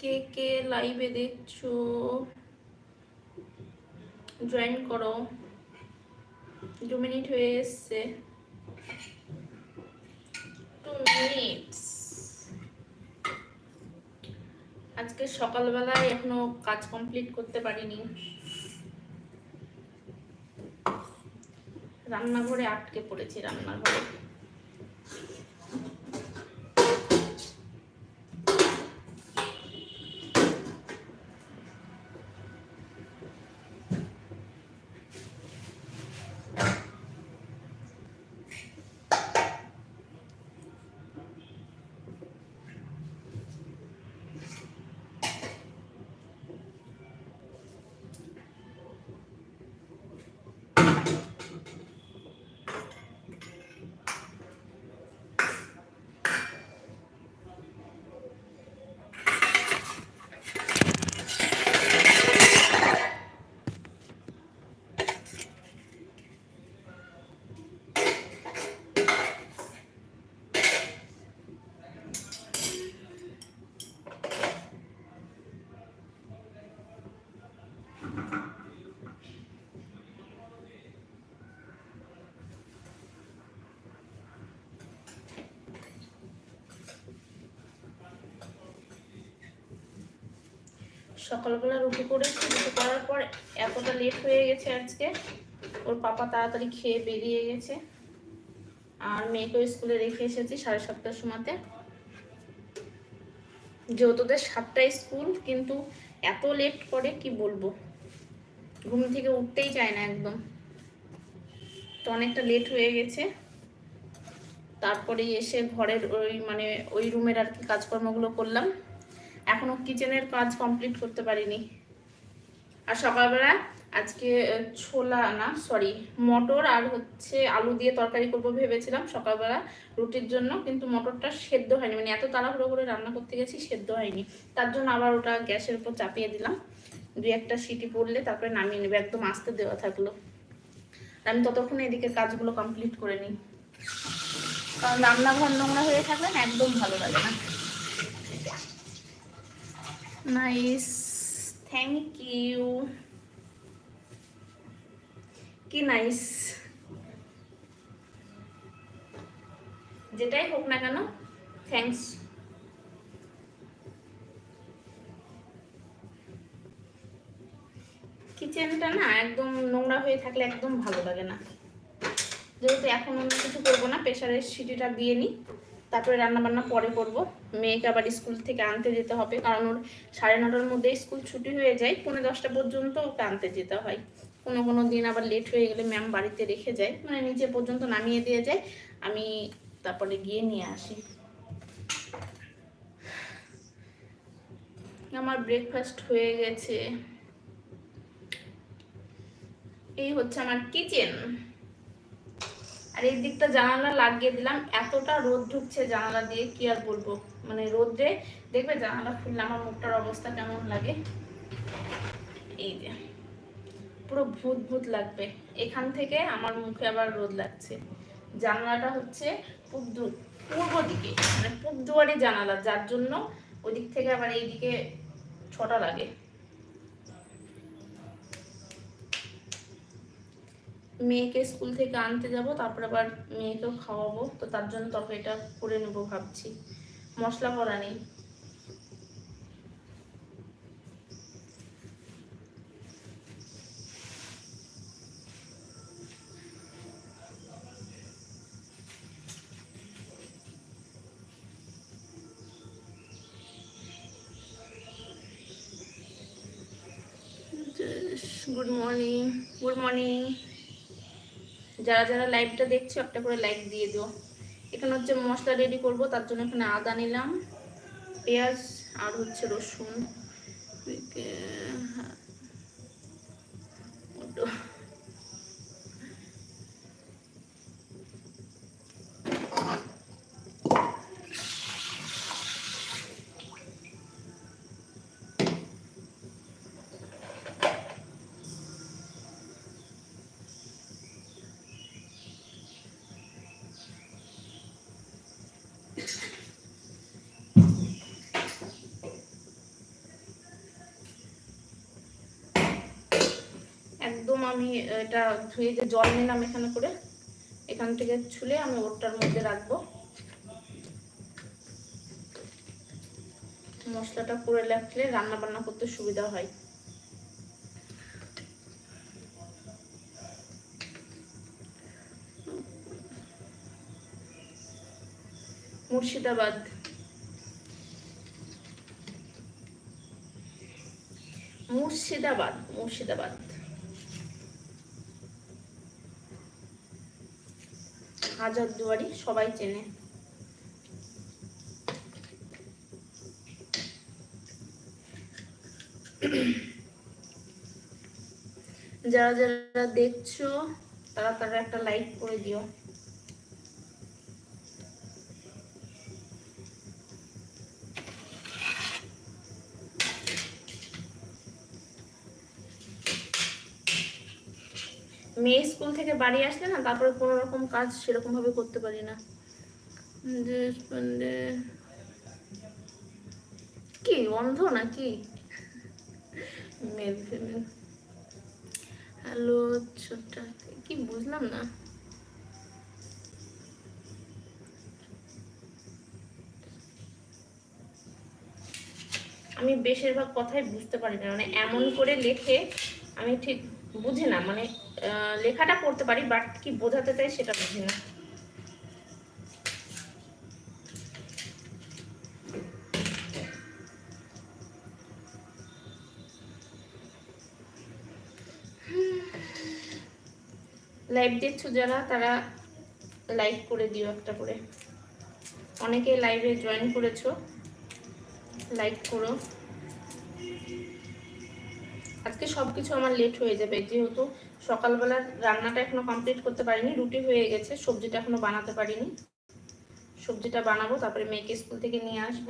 কে কে লাইভে দেখছ? জয়েন করো। দু মিনিট হয়ে এসছে। টু মিনিটস আজকে সকালবেলায় এখনও কাজ কমপ্লিট করতে পারিনি। রান্নাঘরে আটকে পড়েছি, রান্নাঘরে। সকালবেলা রুটি করেছি, রুটি করার পর এতটা লেট হয়ে গেছে আজকে। ওর পাপা তাড়াতাড়ি খেয়ে বেরিয়ে গেছে। আর মেয়েকেও স্কুলে রেখে এসেছি সাড়ে সাতটার সময়তে। যেহেতু সাতটায় স্কুল, কিন্তু এত লেট করে কি বলব? ঘুম থেকে উঠতেই চায় না একদম। তো অনেকটা লেট হয়ে গেছে। তারপরে এসে ঘরের ওই মানে ওই রুমের আর কি কাজকর্মগুলো করলাম। এখনও কিচেনের কাজ কমপ্লিট করতে পারিনি। আর সকালবেলা আজকে ছোলা না সরি মটর আর হচ্ছে আলু দিয়ে তরকারি করব ভেবেছিলাম সকালবেলা রুটির জন্য, কিন্তু মটরটা সেদ্ধ হয়নি। মানে এত তাড়াহুড়ো করে রান্না করতে গেছি, সেদ্ধ হয়নি। তার জন্য আবার ওটা গ্যাসের উপর চাপিয়ে দিলাম। দু একটা সিটি পড়লে তারপরে নামিয়ে নেবে, একদম আস্তে দেওয়া থাকল। আমি ততক্ষণে এদিকে কাজগুলো কমপ্লিট করে নিই। কারণ রান্নাঘর নোংরা হয়ে থাকলে একদম ভালো লাগে না। নাইস থ্যাংক ইউ কি নাইস যেটাই হোক না কেন থ্যাঙ্কস কিচেনটা না একদম নোংরা হয়ে থাকলে একদম ভালো লাগে না। যেহেতু এখন অন্য কিছু করব না প্রেশারের সিটিটা দিয়ে নিই, তারপরে রান্না বান্না পরে করব। মেয়েকে আবার স্কুল থেকে আনতে যেতে হবে। কারণ ওর সাড়ে নটার মধ্যে স্কুল ছুটি হয়ে যায়, পৌনে দশটা পর্যন্ত ওকে আনতে যেতে হয়। কোনো কোনো দিন আবার লেট হয়ে গেলে ম্যাম বাড়িতে রেখে যায় মানে নিচে পর্যন্ত নামিয়ে দিয়ে যায়, আমি তারপরে গিয়ে নিয়ে আসি। আমার ব্রেকফাস্ট হয়ে গেছে। এই হচ্ছে আমার কিচেন আর এই দিকটা জানালা লাগিয়ে দিলাম। এতটা রোদ ঢুকছে জানালা দিয়ে, কি আর বলব? মানে রোদে, দেখবে জানালা খুললে আমার মুখটার অবস্থা কেমন লাগে? এই যে, পুরো ভূত ভূত লাগবে। এখান থেকে আমার মুখে আবার রোদ লাগছে। জানালাটা হচ্ছে পূর্ব দিকে মানে পূব দুয়ারে জানালা, যার জন্য ওদিক থেকে আবার এইদিকে ছটা লাগে। মেয়েকে স্কুল থেকে আনতে যাব, তারপর আবার মেয়েকেও খাওয়াবো। তো তার জন্য তরকারিটা করে নেব ভাবছি। মশলা করা নেই। Good morning. Good morning. যারা যারা লাইভটা দেখছ, একটা করে লাইক দিয়ে দিও। এখানে হচ্ছে মশলা রেডি করব, তার জন্য এখানে আদা নিলাম, পেঁয়াজ আর হচ্ছে রসুন। একদম আমি, এটা ধুয়ে যে জল নিলাম এখানে করে, এখান থেকে ছুলে আমি ওটার মধ্যে রাখব। মশলাটা করে রাখলে রান্না বান্না করতে সুবিধা হয়। মুর্শিদাবাদ। মুর্শিদাবাদ মুর্শিদাবাদ। হাজার দুয়ারি সবাই চেনে। যারা যারা দেখছ তারা তারা একটা লাইক করে দিও মেয়ে স্কুল থেকে বাড়ি আসলে না, তারপরে কোনো রকম কাজ সেরকম ভাবে করতে পারি না। দেশ কি, অন্ধ নাকি? হ্যালো, ছোট্ট, কি বুঝলাম না। আমি বেশিরভাগ কথাই বুঝতে পারি না মানে এমন করে লেখে আমি ঠিক বুঝি না মানে লেখাটা পড়তে পারি বাট কি বোঝাতে চাই সেটা বুঝি না। লাইভ দেখছ যারা, তারা লাইক করে দিও একটা করে। অনেকে লাইভে জয়েন করেছ লাইক করো। আজকে সব কিছু আমার লেট হয়ে যাবে, যেহেতু সকালবেলার রান্নাটা এখনও কমপ্লিট করতে পারিনি, রুটি হয়ে গেছে, সবজিটা এখনও বানাতে পারিনি। সবজিটা বানাবো, তারপরে মেয়েকে স্কুল থেকে নিয়ে আসব।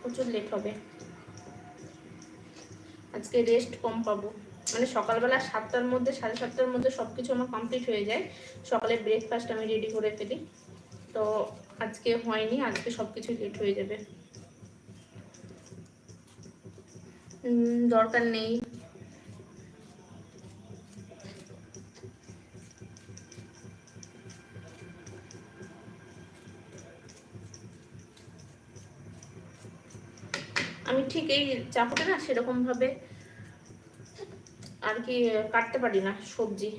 প্রচুর লেট হবে। আজকে রেস্ট কম পাবো। মানে সকালবেলা সাতটার মধ্যে, সাড়ে সাতটার মধ্যে সব কিছু আমার কমপ্লিট হয়ে যায়। সকালে ব্রেকফাস্ট আমি রেডি করে ফেলি। তো আজকে হয়নি, আজকে সব কিছু লেট হয়ে যাবে। দরকার নেই। আমি ঠিক এই চাকুটা না সেরকম ভাবে আর কি কাটতে পারি না সবজি।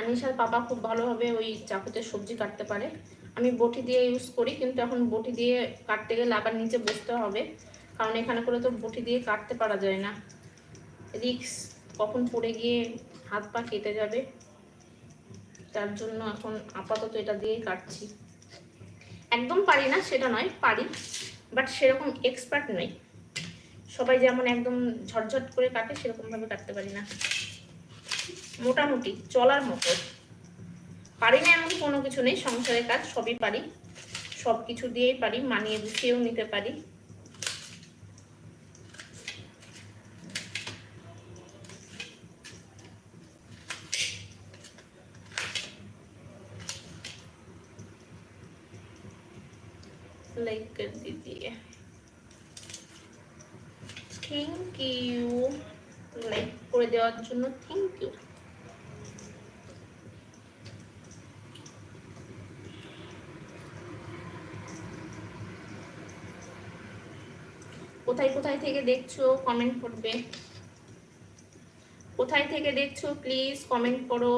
আনিশার পাপা খুব ভালোভাবে ওই চাকুতে সবজি কাটতে পারে। আমি বটি দিয়ে ইউজ করি, কিন্তু এখন বটি দিয়ে কাটতে গেলে আবার নিচে বসতে হবে। কারণ এখানে করে তো বটি দিয়ে কাটতে পারা যায় না। রিক্স, কখন পড়ে গিয়ে হাত পা কেটে যাবে। তার জন্য এখন আপাতত এটা দিয়েই কাটছি। একদম পারি না, সেটা নয়, পারি বাট সেরকম এক্সপার্ট নই। সবাই যেমন একদম ঝটঝট করে কাটে, সেরকমভাবে কাটতে পারি না। মোটামুটি, চলার মতো। পারি না এমন কোনো কিছু নেই, সংসারের কাজ সবই পারি। সব কিছু দিয়েই পারি, মানিয়ে গুছিয়েও নিতে পারি। लाइक कर दीजिए থ্যাংক ইউ লাইক করে দেওয়ার জন্য থ্যাংক ইউ কোথায় কোথায় থেকে দেখছো কমেন্ট করবে কোথায় থেকে দেখছো প্লিজ কমেন্ট করো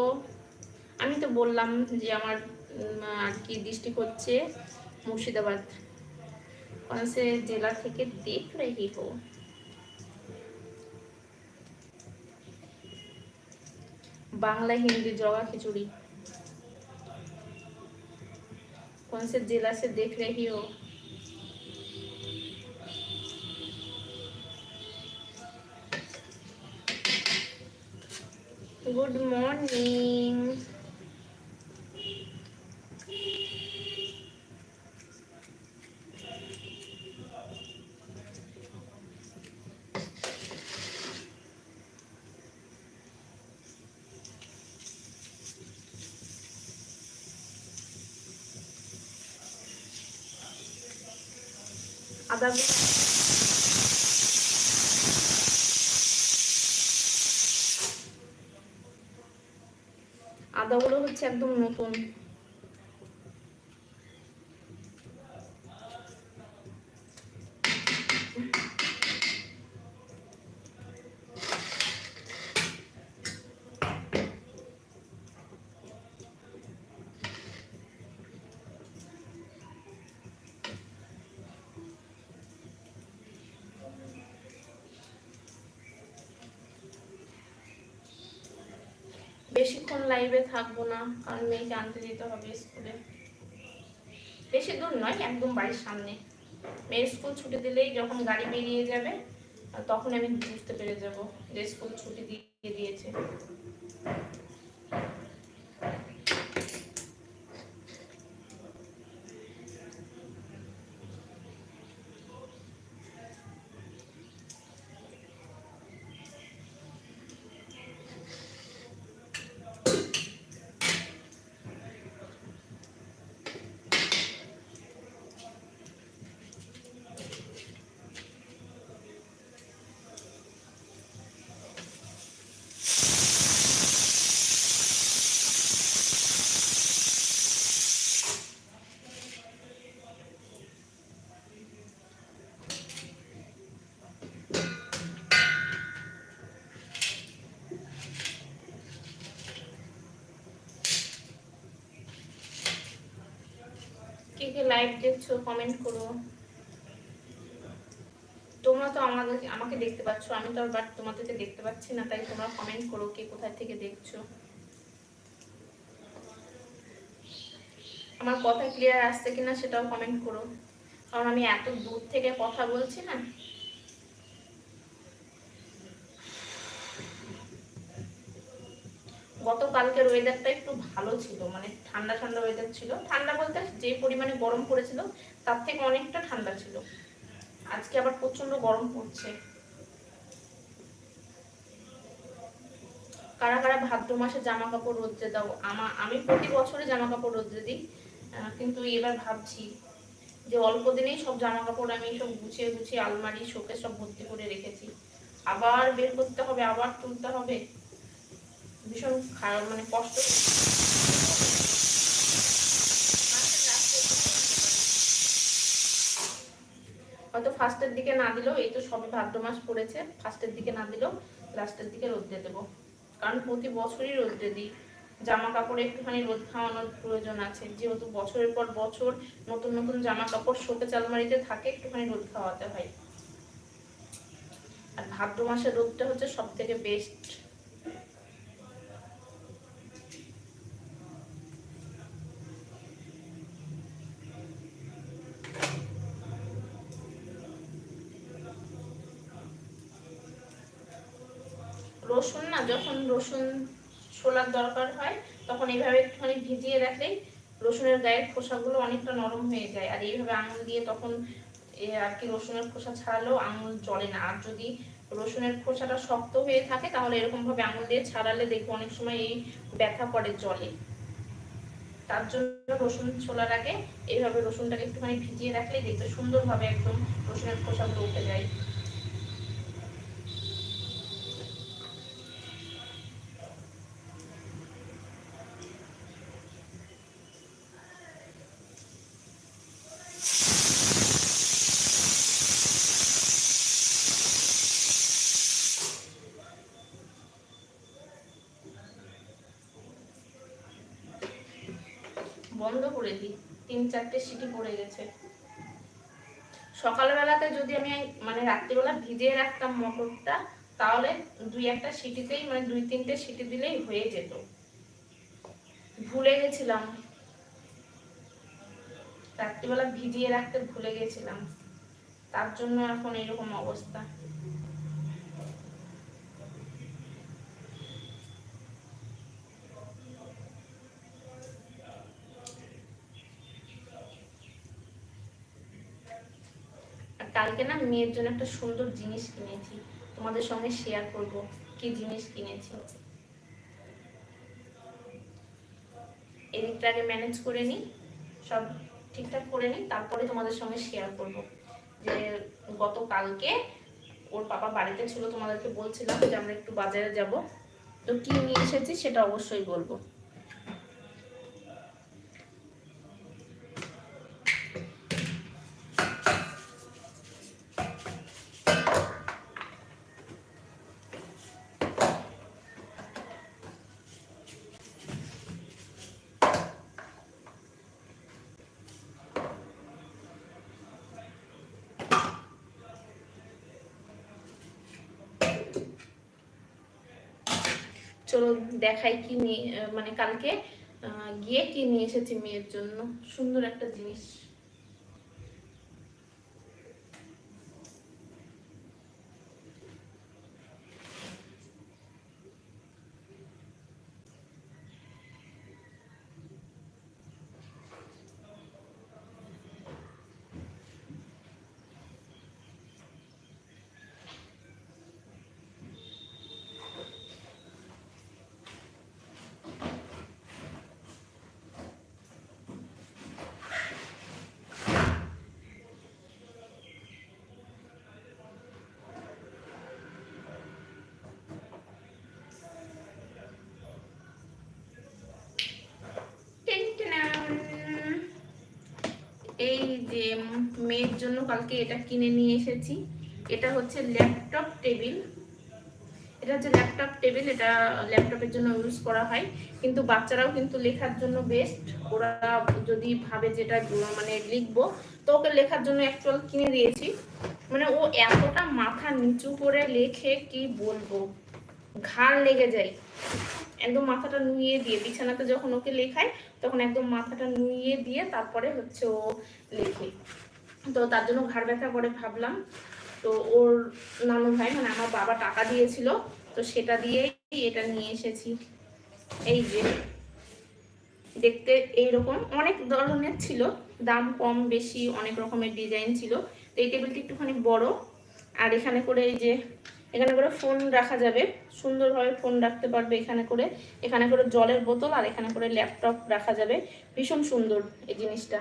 আমি তো বললাম যে আমার উম, আর কি ডিস্ট্রিক্ট হচ্ছে মুর্শিদাবাদ कौन से जिला থেকে देख रही हो বাংলা হিন্দি জগা খিচুড়ি कौन से जिला से देख रही हो गुड मॉर्निंग আদা আদাগুলো হচ্ছে একদম নতুন। বেশিক্ষণ লাইভে থাকব না, কারণ মেয়েকে আনতে যেতে হবে স্কুলে বেশি দূর নয়, একদম বাড়ির সামনে। মেয়ের স্কুল ছুটি দিলেই যখন গাড়ি বেরিয়ে যাবে, তখন আমি বুঝতে পেরে যাব যে স্কুল ছুটি দিয়ে দিয়েছে। কে কে লাইভ দেখছ কমেন্ট করো। তোমরা তো আমাদের, আমাকে দেখতে পাচ্ছ, আমি তো বাট তোমাদেরকে দেখতে পাচ্ছি না, তাই তোমরা কমেন্ট করো কে কোথায় থেকে দেখছ। আমার কথা ক্লিয়ার আসছে কিনা সেটাও কমেন্ট করো। কারণ আমি এত দূর থেকে কথা বলছি না গতকালকের ওয়েদারটা একটু ভালো ছিল মানে ঠান্ডা ঠান্ডা ওয়েদার ছিল। ঠান্ডা বলতে যে পরিমাণে গরম পড়েছিল, তার থেকে অনেকটা ঠান্ডা ছিল। আজকে আবার প্রচণ্ড গরম পড়ছে। কারা কারা ভাদ্র মাসে জামা কাপড় রোদ্রে দাও? আমা আমি প্রতি বছরে জামা কাপড় রোদ্রে দিই কিন্তু এবার ভাবছি যে অল্প দিনেই সব জামা কাপড় আমি সব গুছিয়ে গুছিয়ে আলমারি শোকে সব ভর্তি করে রেখেছি। আবার বের করতে হবে, আবার তুলতে হবে। ভীষণ খারাপ মানে কষ্ট হয়তো ফার্স্টের দিকে না দিলেও, এই তো সবে ভাদ্র মাস পড়েছে ফার্স্টের দিকে না দিলেও লাস্টের দিকে রোদ্রে দেবো। কারণ প্রতি বছরই রোদ রোদ্রে দিই। জামা কাপড়ে একটুখানি রোদ খাওয়ানোর প্রয়োজন আছে। যেহেতু বছরের পর বছর নতুন নতুন জামা কাপড় শোকে চালমারিতে থাকে, একটুখানি রোদ খাওয়াতে হয়। আর ভাদ্র মাসের রোদটা হচ্ছে সব থেকে বেস্ট রসুন না, যখন রসুন ছোলার দরকার হয়, তখন এইভাবে একটুখানি ভিজিয়ে রাখলেই রসুনের গায়ের খোসাগুলো অনেকটা নরম হয়ে যায়। আর এইভাবে আঙুল দিয়ে তখন আর কি রসুনের খোসা ছাড়ালেও আঙুল জ্বলে না। আর যদি রসুনের খোসাটা শক্ত হয়ে থাকে, তাহলে এরকমভাবে আঙুল দিয়ে ছাড়ালে দেখব অনেক সময় এই ব্যথা করে জলে তার জন্য রসুন ছোলার আগে এইভাবে রসুনটাকে একটুখানি ভিজিয়ে রাখলেই দেখবে সুন্দরভাবে একদম রসুনের খোসাগুলো উঠে যায় বন্ধ করে দিই তিন চারটে সিটি পড়ে গেছে। সকালবেলাতে যদি আমি মানে রাত্রিবেলা ভিজিয়ে রাখতাম মটরটা, তাহলে দুই একটা সিটিতেই মানে দুই তিনটে সিটি দিলেই হয়ে যেত। ভুলে গেছিলাম। রাত্রিবেলা ভিজিয়ে রাখতে ভুলে গেছিলাম। তার জন্য এখন এরকম অবস্থা আর কালকে না মেয়ের জন্য একটা সুন্দর জিনিস কিনেছি। তোমাদের সঙ্গে শেয়ার করব। কি জিনিস কিনেছি? এদিকটা আগে ম্যানেজ করে নিই সব ঠিকঠাক করে নিই তারপরে তোমাদের সঙ্গে শেয়ার করব। যে গতকালকে ওর পাপা বাড়িতে ছিল, তোমাদেরকে বলছিলাম যে আমরা একটু বাজারে যাব। তো কি নিয়ে এসেছি সেটা অবশ্যই বলব। চলো দেখাই কি নিয়ে মানে কালকে গিয়ে কি নিয়ে এসেছি মেয়ের জন্য। সুন্দর একটা জিনিস। এই যে মেয়ের জন্য কালকে এটা কিনে নিয়ে এসেছি। এটা হচ্ছে ল্যাপটপ টেবিল। এটা হচ্ছে ল্যাপটপ টেবিল, এটা ল্যাপটপের জন্য ইউজ করা হয়। কিন্তু বাচ্চারাও কিন্তু লেখার জন্য বেস্ট ওরা যদি ভাবে যেটা মানে লিখব, তো ওকে লেখার জন্য অ্যাকচুয়াল কিনে দিয়েছি। মানে ও এতটা মাথা নিচু করে লেখে, কি বলব? ঘাড় লেগে যায়। একদম মাথাটা নুইয়ে দিয়ে, বিছানাতে যখন ওকে লেখায় তখন একদম মাথাটা নুইয়ে দিয়ে তারপরে হচ্ছে ও লেখে। তো তার জন্য ঘাড় ব্যথা করে ভাবলাম। তো ওর নানু ভাই মানে আমার বাবা টাকা দিয়েছিল, তো সেটা দিয়েই এটা নিয়ে এসেছি। এই যে, দেখতে এইরকম অনেক ধরনের ছিল, দাম কম বেশি অনেক রকমের ডিজাইন ছিল। তো এই টেবিলটি একটুখানি বড়, আর এখানে করে এই যে এখানে করে ফোন রাখা যাবে। সুন্দরভাবে ফোন রাখতে পারবে এখানে করে। এখানে করে জলের বোতল আর এখানে করে ল্যাপটপ রাখা যাবে। ভীষণ সুন্দর এই জিনিসটা।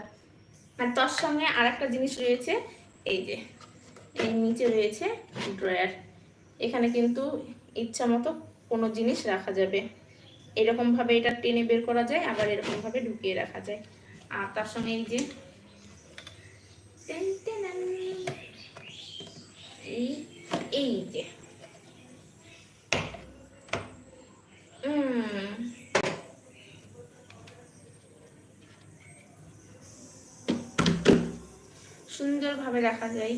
আর তার সঙ্গে আর একটা জিনিস রয়েছে, এই যে, এই নিচে রয়েছে ড্রয়ার এখানে কিন্তু ইচ্ছা মতো কোনো জিনিস রাখা যাবে। এরকমভাবে এটা টেনে বের করা যায়, আবার এরকমভাবে ঢুকিয়ে রাখা যায়। আর তার সঙ্গে এই যে, এই এই যে সুন্দরভাবে রাখা যায়।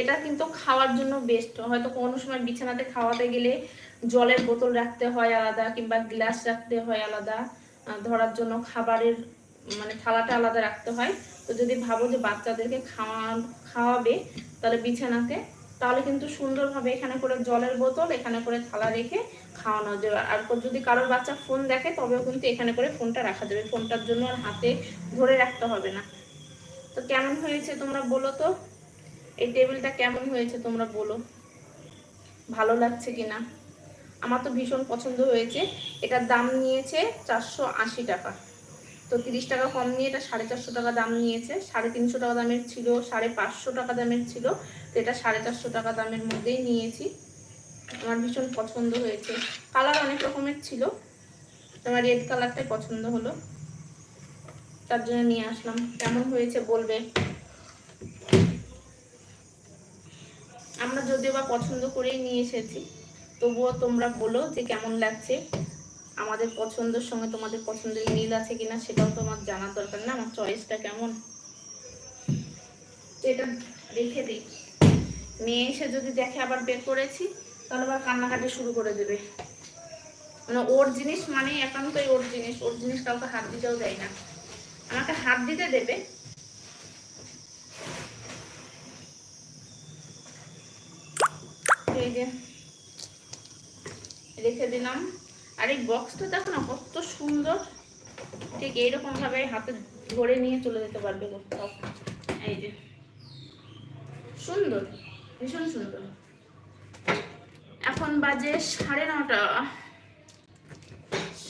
এটা কিন্তু খাওয়ার জন্য বেস্ট হয়তো কোনো সময় বিছানাতে খাওয়াতে গেলে জলের বোতল রাখতে হয় আলাদা কিংবা গ্লাস রাখতে হয় আলাদা। ধরার জন্য খাবারের মানে থালাটা আলাদা রাখতে হয়। তো যদি ভাবো যে বাচ্চাদেরকে খাওয়া খাওয়াবে তাহলে বিছানাতে, তাহলে কিন্তু সুন্দরভাবে এখানে করে জলের বোতল, এখানে করে থালা রেখে খাওয়ানো যাবে। আর যদি কারোর বাচ্চা ফোন দেখে, তবেও কিন্তু এখানে করে ফোনটা রাখা যাবে। ফোনটার জন্য আর হাতে ধরে রাখতে হবে না। তো কেমন হয়েছে তোমরা বলো তো? এই টেবিলটা কেমন হয়েছে তোমরা বলো? ভালো লাগছে কিনা? আমার তো ভীষণ পছন্দ হয়েছে। এটার দাম নিয়েছে চারশো আশি টাকা। তো তিরিশ টাকা কম নিয়ে এটা সাড়ে চারশো টাকা দাম নিয়েছে। সাড়ে তিনশো টাকা দামের ছিল, সাড়ে পাঁচশো টাকা দামের ছিল। তো এটা সাড়ে চারশো টাকা দামের মধ্যেই নিয়েছি। আমার ভীষণ পছন্দ হয়েছে। কালার অনেক রকমের ছিল। তোমার রেড কালারটাই পছন্দ হলো। তার জন্য নিয়ে আসলাম। কেমন হয়েছে বলবে? আমরা যদিও বা পছন্দ করেই নিয়ে এসেছি, তবুও তোমরা বলো যে কেমন লাগছে। আমাদের পছন্দের সঙ্গে তোমাদের পছন্দের মিল আছে কিনা সেটাও তোমার জানার দরকার না, আমার চয়েসটা কেমন? এটা রেখে দিই। মেয়ে এসে যদি দেখে আবার বের করেছি, তাহলে আবার কান্নাকাটি শুরু করে দেবে। মানে ওর জিনিস মানে একান্তই ওর জিনিস ওর জিনিস কাউকে হাত দিতেও দেয় না। আমাকে হাত দিতে দেবে। রেখে দিলাম। আর এই বক্সটা দেখো না, কত সুন্দর। ঠিক এইরকম ভাবে হাতে ধরে নিয়ে চলে যেতে পারবে কোথাও। এই যে, সুন্দর, ভীষণ সুন্দর। এখন বাজে সাড়ে নটা।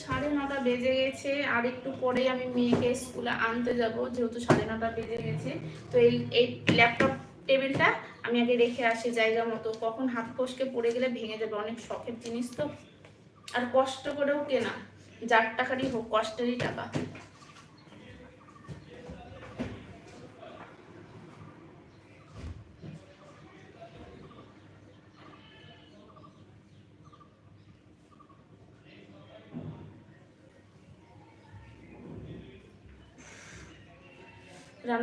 সাড়ে নটা বেজে গেছে, আর একটু পরেই আমি মেয়েকে স্কুলে আনতে যাব, যেহেতু সাড়ে নটা বেজে গেছে। তো এই এই ল্যাপটপ টেবিলটা আমি আগে রেখে আসি জায়গা মতো। কখন হাত ফসকে পড়ে গেলে ভেঙে যাবে, অনেক শখের জিনিস তো। আর কষ্ট করেও কেনা, যার টাকারই হোক, কষ্টেরই টাকা।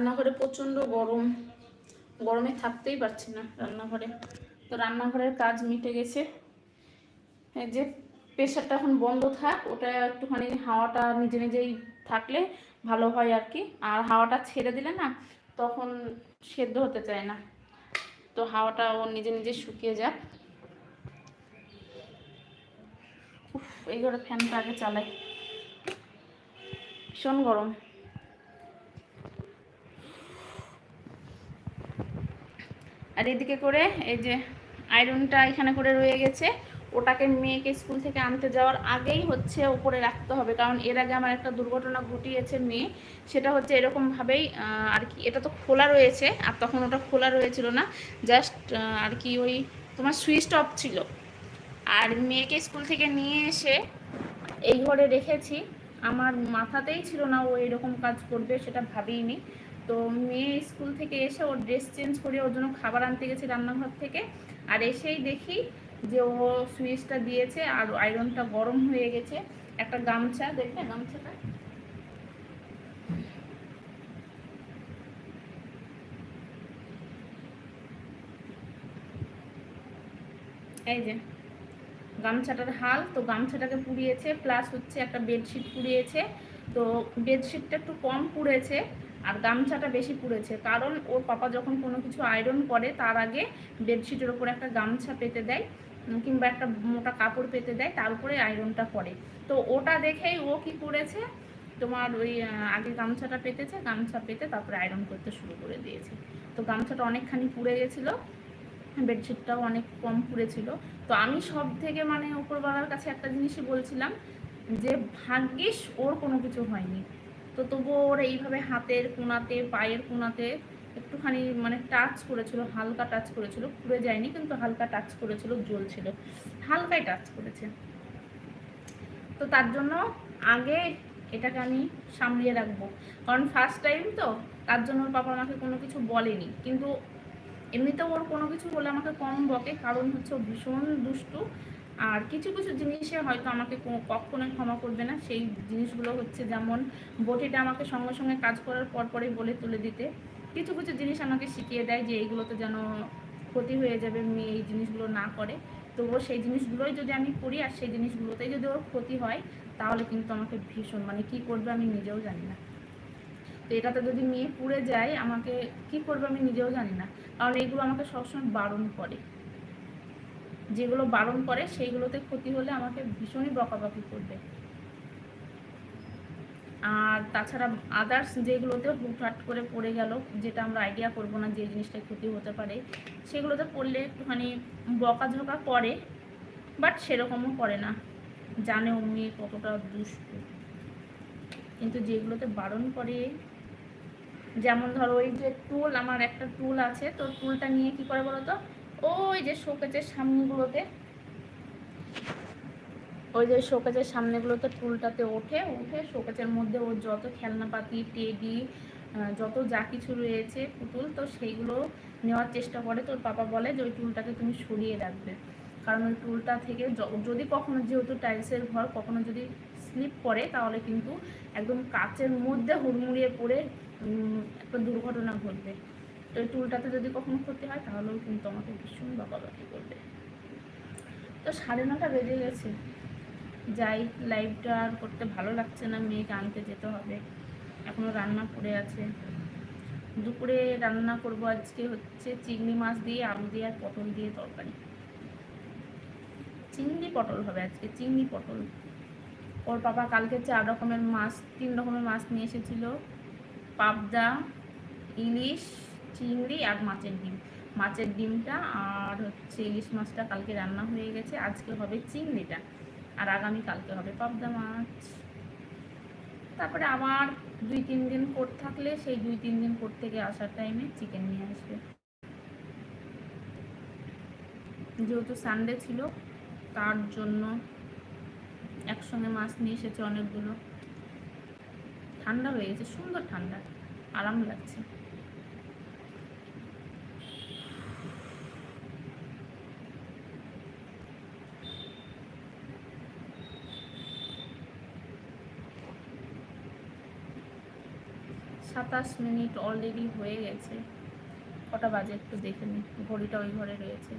রান্নাঘরে প্রচণ্ড গরম। গরমে থাকতেই পারছি না রান্নাঘরে। তো রান্নাঘরের কাজ মিটে গেছে। যে প্রেশারটা এখন বন্ধ থাক, ওটা একটুখানি হাওয়াটা নিজে নিজেই থাকলে ভালো হয় আর কি। আর হাওয়াটা ছেড়ে দিলে না, তখন সেদ্ধ হতে চায় না। তো হাওয়াটা ও নিজে নিজে শুকিয়ে যাক। এই ঘরে ফ্যানটা আগে চালাই। ভীষণ গরম। আর এদিকে করে এই যে আয়রনটা এখানে করে রয়ে গেছে। ওটাকে মেয়েকে স্কুল থেকে আনতে যাওয়ার আগেই হচ্ছে ওপরে রাখতে হবে। কারণ এর আগে আমার একটা দুর্ঘটনা ঘটিয়েছে মেয়ে, সেটা হচ্ছে এরকমভাবেই আর কি এটা তো খোলা রয়েছে, আর তখন ওটা খোলা রয়েছিল না। জাস্ট আর কি ওই তোমার সুইচ অফ ছিল। আর মেয়েকে স্কুল থেকে নিয়ে এসে এই ঘরে রেখেছি। আমার মাথাতেই ছিল না ও এরকম কাজ করবে, সেটা ভাবিনি। তো মেয়ে স্কুল থেকে এসে ওর ড্রেস চেঞ্জ করে ওর জন্য খাবার আনতে গেছি রান্নাঘর থেকে। আর এসেই দেখি যে ও সুইচটা দিয়েছে আর আয়রনটা গরম হয়ে গেছে। একটা গামছা দেখবে গামছাটা। এই যে, গামছাটার হাল, তো গামছাটাকে পুড়িয়েছে প্লাস হচ্ছে একটা বেডশিট পুড়িয়েছে। তো বেডশিটটা একটু কম পুড়েছে। আর গামছাটা বেশি পুড়েছে। কারণ ওর পাপা যখন কোনো কিছু আয়রন করে, তার আগে বেডশিটের ওপর একটা গামছা পেতে দেয় কিংবা একটা মোটা কাপড় পেতে দেয়, তার উপরে আয়রনটা করে তো ওটা দেখেই ও কি করেছে? তোমার ওই আগে গামছাটা পেতেছে, গামছা পেতে তারপরে আয়রন করতে শুরু করে দিয়েছে। তো গামছাটা অনেকখানি পুড়ে গেছিল বেডশিটটাও অনেক কম পুড়েছিল। তো আমি সব থেকে মানে উপরবেলার কাছে একটা জিনিসই বলছিলাম যে, ভাগ্যিস ওর কোনো কিছু হয়নি। তো তবুও ওর এইভাবে হাতের কোনাতে, পায়ের কোনাতে একটুখানি মানে টাচ করেছিল, হালকা টাচ করেছিল। পুড়ে যায়নি, কিন্তু হালকা টাচ করেছিল, জ্বলছিল। হালকাই টাচ করেছে। তো তার জন্য আগে এটাকে আমি সামলিয়ে রাখব। কারণ ফার্স্ট টাইম তো, তার জন্য ওর বাবা আমাকে কোনো কিছু বলেনি। কিন্তু এমনিতেও ওর কোনো কিছু বলে আমাকে কম বকে। কারণ হচ্ছে ভীষণ দুষ্টু। আর কিছু কিছু জিনিসে হয়তো আমাকে কখনোই ক্ষমা করবে না। সেই জিনিসগুলো হচ্ছে যেমন বটিটা আমাকে সঙ্গে সঙ্গে কাজ করার পর পরেই বলে তুলে দিতে। কিছু কিছু জিনিস আমাকে শিখিয়ে দেয় যে এইগুলোতে যেন ক্ষতি হয়ে যাবে, মেয়ে এই জিনিসগুলো না করে। তো ও সেই জিনিসগুলোই যদি আমি করি আর সেই জিনিসগুলোতেই যদি ওর ক্ষতি হয়, তাহলে কিন্তু আমাকে ভীষণ মানে কি করবে আমি নিজেও জানি না। তো এটাতে যদি মেয়ে পুড়ে যায়, আমাকে কি করবে আমি নিজেও জানি না। কারণ এইগুলো আমাকে সবসময় বারণ করে। যেগুলো বারণ করে, সেইগুলোতে ক্ষতি হলে আমাকে ভীষণই বকাবকি করবে। আর তাছাড়া আদার্স যেগুলোতে হুটহাট করে পড়ে গেল, যেটা আমরা আইডিয়া করব না যে জিনিসটা ক্ষতি হতে পারে, সেগুলোতে পড়লে একটুখানি বকাঝকা করে বাট সেরকমও করে না। জানে অমনি কতটা দুষ্টু। কিন্তু যেগুলোতে বারণ করে, যেমন ধরো ওই যে টুল আমার একটা টুল আছে, তো টুলটা নিয়ে কি করে বলো তো ওই যে শোকেজের সামনেগুলোতে, ওই যে শোকেজের সামনেগুলোতে টুলটাতে ওঠে, উঠে শোকেজের মধ্যে ওর যত খেলনাপাতি, টেডি যত যা কিছু রয়েছে পুতুল, তো সেইগুলো নেওয়ার চেষ্টা করে। তোর পাপা বলে যে ওই টুলটাকে তুমি সরিয়ে রাখবে। কারণ ওই টুলটা থেকে যদি কখনো যেহেতু টাইলসের ঘর, কখনো যদি স্লিপ করে, তাহলে কিন্তু একদম কাচের মধ্যে হুড়মুড়িয়ে পড়ে একটা দুর্ঘটনা ঘটবে। তো টুলটাতে যদি কখনো ক্ষতি হয়, তাহলেও কিন্তু আমাকে ভীষণ বকাবকি করবে। তো সাড়ে নটা বেজে গেছে। যাই লাইভটা আর করতে ভালো লাগছে না, মেয়েকে আনতে যেতে হবে। এখনও রান্না পড়ে আছে। দুপুরে রান্না করব আজকে হচ্ছে চিংড়ি মাছ দিয়ে, আলু দিয়ে আর পটল দিয়ে তরকারি। চিংড়ি পটল হবে আজকে, চিংড়ি পটল। ওর বাবা কালকে চার রকমের মাছ, তিন রকমের মাছ নিয়ে এসেছিল। পাবদা, ইলিশ চিংড়ি আর মাছের ডিম। মাছের ডিমটা আর হচ্ছে ইলিশ মাছটা কালকে রান্না হয়ে গেছে। আজকে হবে চিংড়িটা আর আগামী কালকে হবে পাবদা মাছ। তারপরে আবার দুই তিন দিন কোর্ট থাকলে সেই দুই তিন দিন কোর্ট থেকে আসার টাইমে চিকেন নিয়ে আসবে। যেহেতু সানডে ছিল, তার জন্য একসঙ্গে মাছ নিয়ে এসেছে অনেকগুলো। ঠান্ডা হয়ে গেছে, সুন্দর ঠান্ডা। আরাম লাগছে। সাতাশ মিনিট অলরেডি হয়ে গেছে। কটা বাজে একটু দেখে নি। ঘড়িটা ওই ঘরে রয়েছে।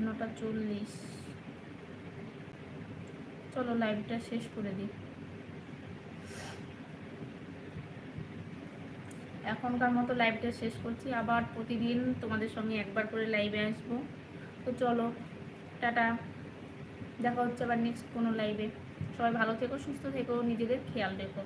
নটা চল্লিশ। চলো লাইভটা শেষ করে দিই। এখনকার মতো লাইভটা শেষ করছি। আবার প্রতিদিন তোমাদের সঙ্গে একবার করে লাইভে আসব। তো চলো, টাটা। দেখা হচ্ছে আবার নেক্সট কোনো লাইভে সবাই ভালো থেকো, সুস্থ থেকো, নিজেদের খেয়াল রেখো।